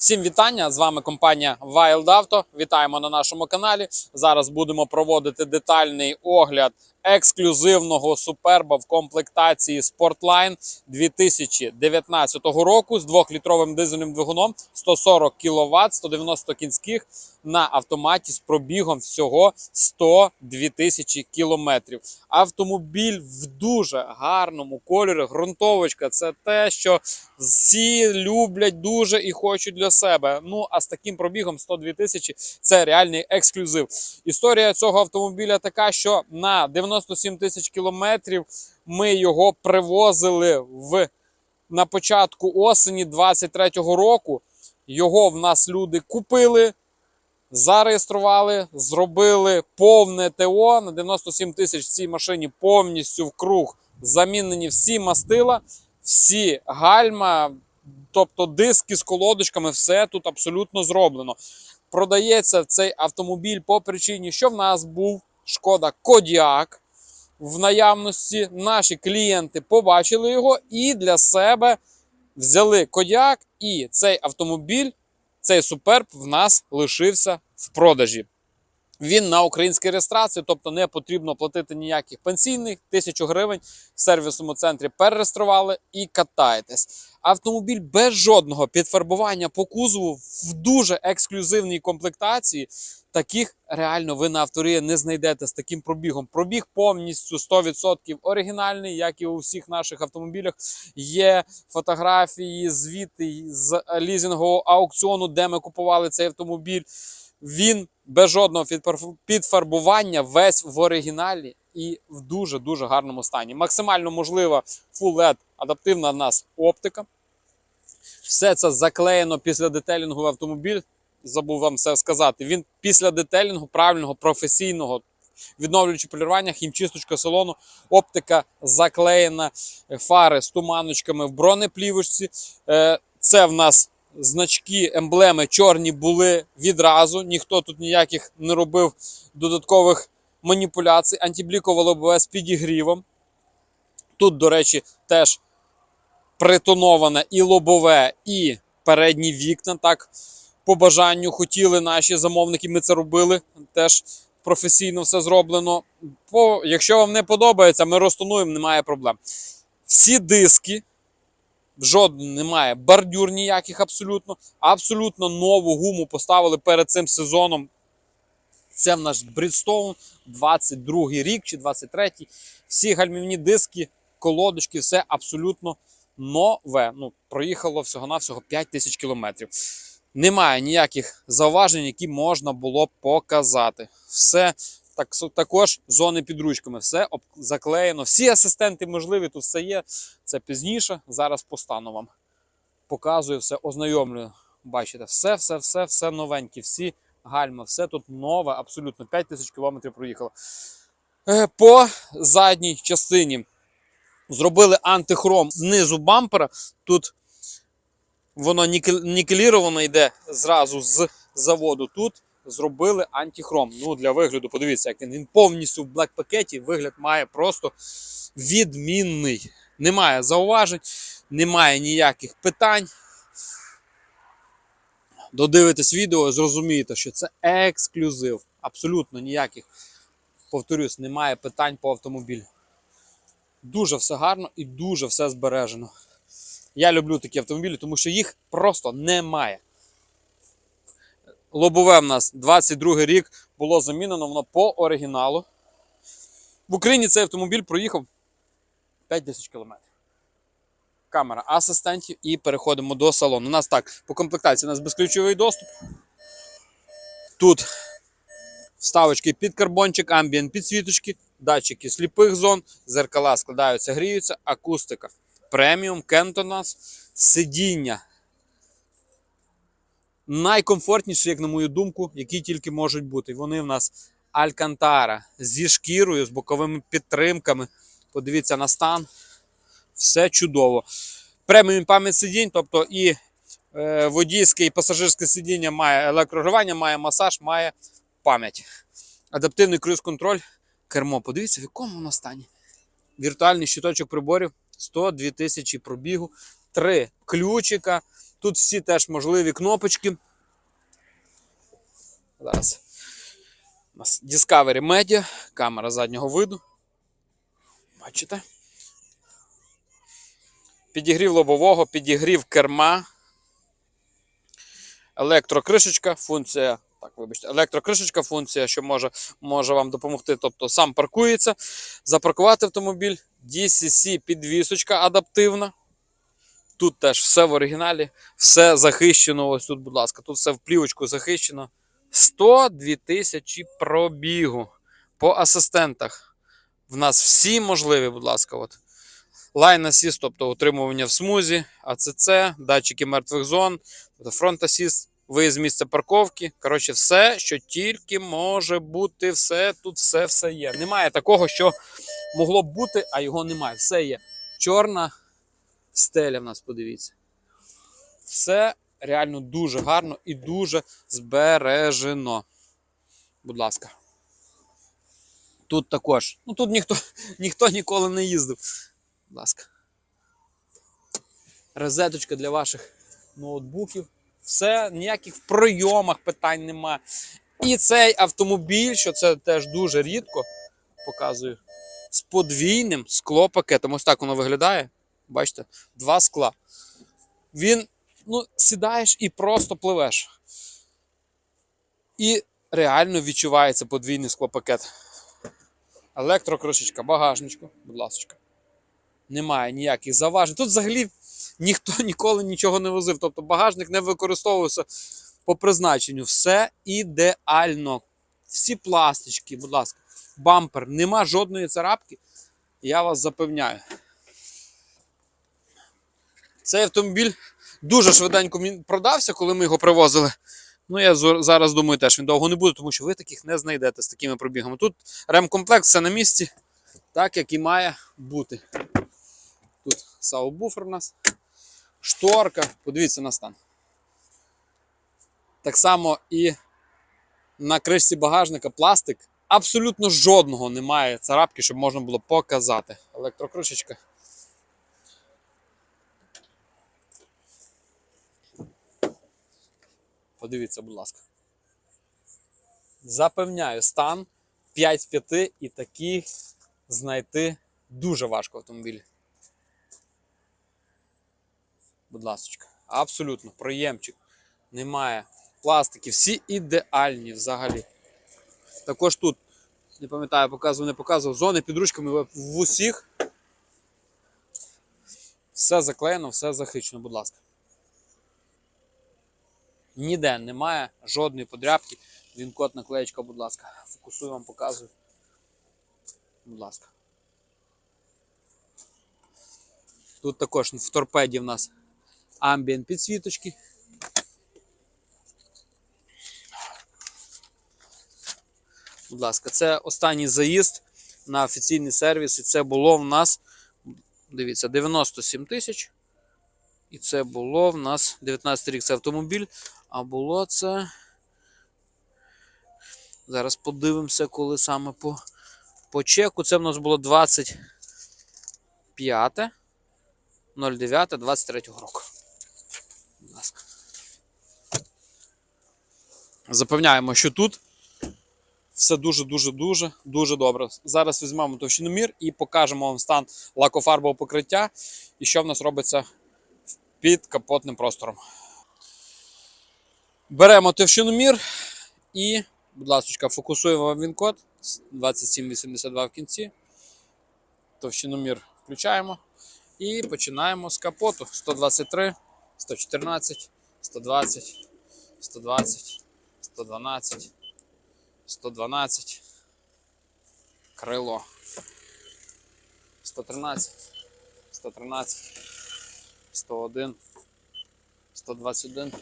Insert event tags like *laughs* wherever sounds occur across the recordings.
Всім вітання! З вами компанія Wild Auto. Вітаємо на нашому каналі. Зараз будемо проводити детальний огляд ексклюзивного суперба в комплектації Sportline 2019 року з 2-літровим дизельним двигуном 140 кВт, 190 кінських на автоматі з пробігом всього 102 тисячі кілометрів. Автомобіль в дуже гарному кольорі. Грунтовочка це те, що всі люблять дуже і хочуть для себе. Ну а з таким пробігом 102 тисячі це реальний ексклюзив. Історія цього автомобіля така, що на 97 тисяч кілометрів ми його привозили в на початку осені 23-го року. Його в нас люди купили, зареєстрували, зробили повне ТО на 97 тисяч в цій машині повністю в круг замінені всі мастила, всі гальма, тобто диски з колодочками, все тут абсолютно зроблено. Продається цей автомобіль по причині, що в нас був шкода Кодіак в наявності. Наші клієнти побачили його і для себе взяли Кодіак, і цей автомобіль, цей суперб в нас лишився в продажі. Він на українській реєстрації, тобто не потрібно платити ніяких пенсійних, тисячу гривень в сервісному центрі перереєстрували і катаєтесь. Автомобіль без жодного підфарбування по кузову в дуже ексклюзивній комплектації. Таких реально ви на авторії не знайдете з таким пробігом. Пробіг повністю 100% оригінальний, як і у всіх наших автомобілях. Є фотографії, звіти з лізингового аукціону, де ми купували цей автомобіль. Він без жодного підфарбування, весь в оригіналі і в дуже дуже гарному стані. Максимально можлива Full LED адаптивна в нас оптика. Все це заклеєно після детелінгу в автомобіль. Забув вам все сказати. Він після детелінгу правильного, професійного, відновлюючи полірування, хімчисточка салону, оптика заклеєна, фари з туманочками в бронеплівочці. Е, Це в нас значки, емблеми чорні були відразу. Ніхто тут ніяких не робив додаткових маніпуляцій. Антиблікове лобове з підігрівом. Тут, до речі, теж притоноване і лобове, і передні вікна. Так, по бажанню хотіли наші замовники. Ми це робили. Теж професійно все зроблено. По, якщо вам не подобається, ми розтонуємо, немає проблем. Всі диски. Жодного немає бордюр ніяких абсолютно. Абсолютно нову гуму поставили перед цим сезоном. Це в наш Bridgestone, 22 рік чи 23. й Всі гальмівні диски, колодочки, все абсолютно нове. Ну, проїхало всього-навсього 5 тисяч кілометрів. Немає ніяких зауважень, які можна було показати. Все так, також зони під ручками, все заклеєно. Всі асистенти можливі, тут все є. Це пізніше. Зараз постану вам. Показую все, ознайомлюю. Бачите, все, все, все, все новеньке, всі гальма, все тут нове, абсолютно 5 тисяч кілометрів проїхало. Е, По задній частині зробили антихром знизу бампера. Тут воно нікел- нікеліровано йде зразу з заводу. Тут зробили антихром. Ну, для вигляду, подивіться, як він, він повністю в блек пакеті. Вигляд має просто відмінний. Немає зауважень, немає ніяких питань. Додивитесь відео, зрозумієте, що це ексклюзив. Абсолютно ніяких, повторюсь, немає питань по автомобілю. Дуже все гарно і дуже все збережено. Я люблю такі автомобілі, тому що їх просто немає. Лобове в нас 22 рік було замінено воно по оригіналу. В Україні цей автомобіль проїхав 5 тисяч кілометрів. Камера асистентів і переходимо до салону. У нас так, по комплектації у нас безключовий доступ. Тут вставочки під карбончик, амбієнт підсвіточки, датчики сліпих зон, зеркала складаються, гріються, акустика. Преміум, Кент у нас, сидіння. Найкомфортніші, як на мою думку, які тільки можуть бути. Вони в нас Алькантара зі шкірою, з боковими підтримками. Подивіться на стан. Все чудово. Преміум пам'ять сидінь, тобто і е, водійське, і пасажирське сидіння має електрогравання, має масаж, має пам'ять. Адаптивний круїз-контроль, кермо. Подивіться, в якому воно стані. Віртуальний щиточок приборів 102 тисячі пробігу, три ключика. Тут всі теж можливі кнопочки. Зараз. У нас Discovery Media, камера заднього виду. Бачите? Підігрів лобового, підігрів керма. Електрокришечка, функція. Так, вибачте, електрокришечка, функція, що може, може вам допомогти. Тобто сам паркується. Запаркувати автомобіль. DCC підвісочка адаптивна. Тут теж все в оригіналі, все захищено. Ось тут, будь ласка, тут все в плівочку захищено. 102 тисячі пробігу. По асистентах. В нас всі можливі, будь ласка. От. Line Assist, тобто утримування в смузі, АЦЦ, датчики мертвих зон, тобто фронт Assist, виїзд з місця парковки. Коротше, все, що тільки може бути, все тут все все є. Немає такого, що могло б бути, а його немає. Все є. Чорна стеля в нас, подивіться. Все реально дуже гарно і дуже збережено. Будь ласка. Тут також. Ну тут ніхто, ніхто ніколи не їздив. Будь ласка. Розеточка для ваших ноутбуків. Все, ніяких в пройомах питань нема. І цей автомобіль, що це теж дуже рідко, показую, з подвійним склопакетом. Ось так воно виглядає. Бачите, два скла. Він, ну, сідаєш і просто пливеш. І реально відчувається подвійний склопакет. Електрокришечка, багажничко, будь ласка. Немає ніяких заважень. Тут взагалі ніхто *laughs* ніколи нічого не возив. Тобто багажник не використовувався по призначенню. Все ідеально. Всі пластички, будь ласка, бампер, нема жодної царапки. Я вас запевняю. Цей автомобіль дуже швиденько продався, коли ми його привозили. Ну, я зараз думаю, теж він довго не буде, тому що ви таких не знайдете з такими пробігами. Тут ремкомплект все на місці, так як і має бути. Тут саубуфер у нас, шторка, подивіться на стан. Так само і на кришці багажника пластик. Абсолютно жодного немає царапки, щоб можна було показати. Електрокришечка. Подивіться, будь ласка. Запевняю, стан 5 з 5 і таких знайти дуже важко автомобілі. Будь ласка, абсолютно, проємчик. Немає пластики, всі ідеальні взагалі. Також тут, не пам'ятаю, показував, не показував, зони під ручками в усіх. Все заклеєно, все захищено, будь ласка. Ніде немає жодної подрябки. Він код наклеєчка, будь ласка. Фокусую вам, показую. Будь ласка. Тут також в торпеді в нас амбієнт підсвіточки. Будь ласка, це останній заїзд на офіційний сервіс. І це було в нас, дивіться, 97 тисяч. І це було в нас 19 рік це автомобіль. А було це. Зараз подивимося, коли саме по, по чеку. Це в нас було 25 09 23 року. Будь ласка. Запевняємо, що тут все дуже-дуже дуже дуже добре. Зараз візьмемо товщиномір і покажемо вам стан лакофарбового покриття і що в нас робиться під капотним простором. Беремо товщиномір і, будь ласка, фокусуємо він код 2782 в кінці. Товщиномір включаємо і починаємо з капоту. 123, 114, 120, 120, 112, 112, крило. 113, 113, 101, 121,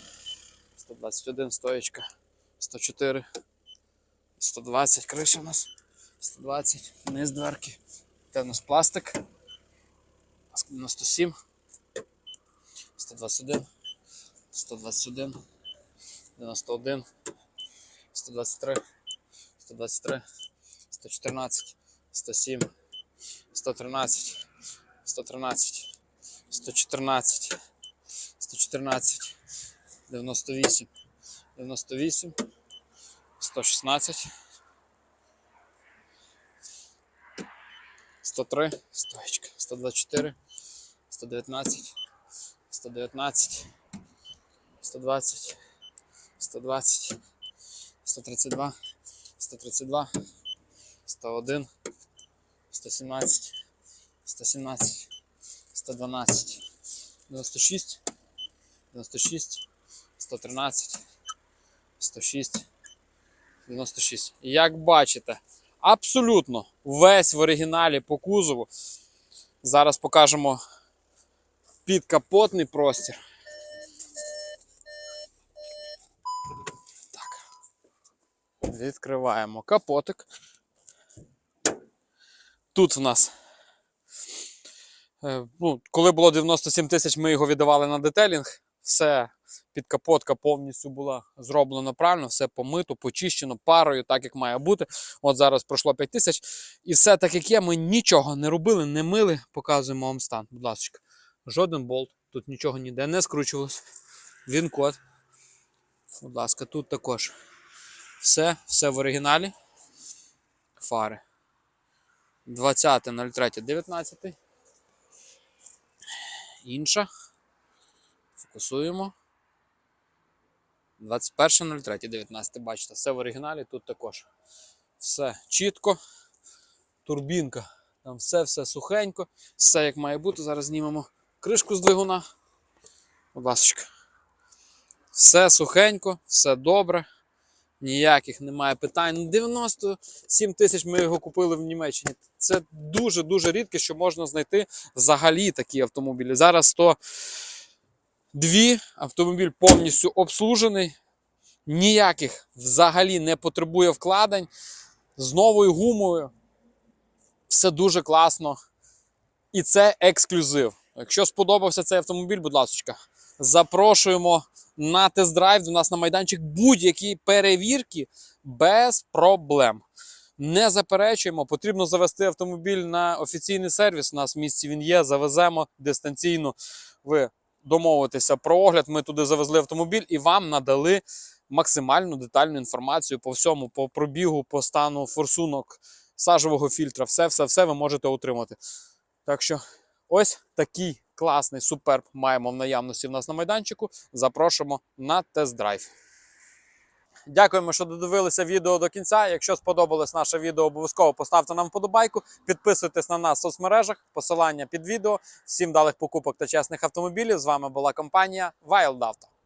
121, стоечка, 104, 120, криша у нас, 120, низ дверки. Це у нас пластик. 97, 121, 121, 91, 123, 123, 114, 107, 113, 113, 114, 114, 98, 98, 116, 103, стоечка, 124, 119, 119, 120, 120, 132, 132, 101, 117, 117, 112, 96, 96, 113, 106, 96. Як бачите, абсолютно весь в оригіналі по кузову. Зараз покажемо підкапотний простір. Так. Відкриваємо капотик. Тут в нас Е, ну, коли було 97 тисяч, ми його віддавали на детелінг. Все, підкапотка повністю була зроблена правильно, все помито, почищено парою, так як має бути. От зараз пройшло 5 тисяч. І все так, як є, ми нічого не робили, не мили. Показуємо вам стан. Будь ласка. Жоден болт, тут нічого ніде не скручувалось. Він код. Будь ласка, тут також все, все в оригіналі. Фари. 20.03.19 інша. Фокусуємо. 21.03.19. Бачите, все в оригіналі, тут також. Все чітко. Турбінка. Там все-все сухенько. Все як має бути. Зараз знімемо кришку з двигуна. Будь ласка. Все сухенько, все добре. Ніяких немає питань. Ну, 97 тисяч ми його купили в Німеччині. Це дуже-дуже рідко, що можна знайти взагалі такі автомобілі. Зараз то дві автомобіль повністю обслужений, ніяких взагалі не потребує вкладень. З новою гумою. Все дуже класно. І це ексклюзив. Якщо сподобався цей автомобіль, будь ласка, запрошуємо на тест-драйв до нас на майданчик будь-які перевірки без проблем. Не заперечуємо, потрібно завести автомобіль на офіційний сервіс. У нас в місті він є, завеземо дистанційно. Ви домовитеся про огляд. Ми туди завезли автомобіль і вам надали максимальну детальну інформацію по всьому, по пробігу, по стану форсунок, сажового фільтра. Все, все, все ви можете отримати. Так що ось такий класний суперб маємо в наявності в нас на майданчику. Запрошуємо на тест-драйв. Дякуємо, що додивилися відео до кінця. Якщо сподобалось наше відео, обов'язково поставте нам вподобайку, підписуйтесь на нас в соцмережах, посилання під відео. Всім далих покупок та чесних автомобілів. З вами була компанія Wild Auto.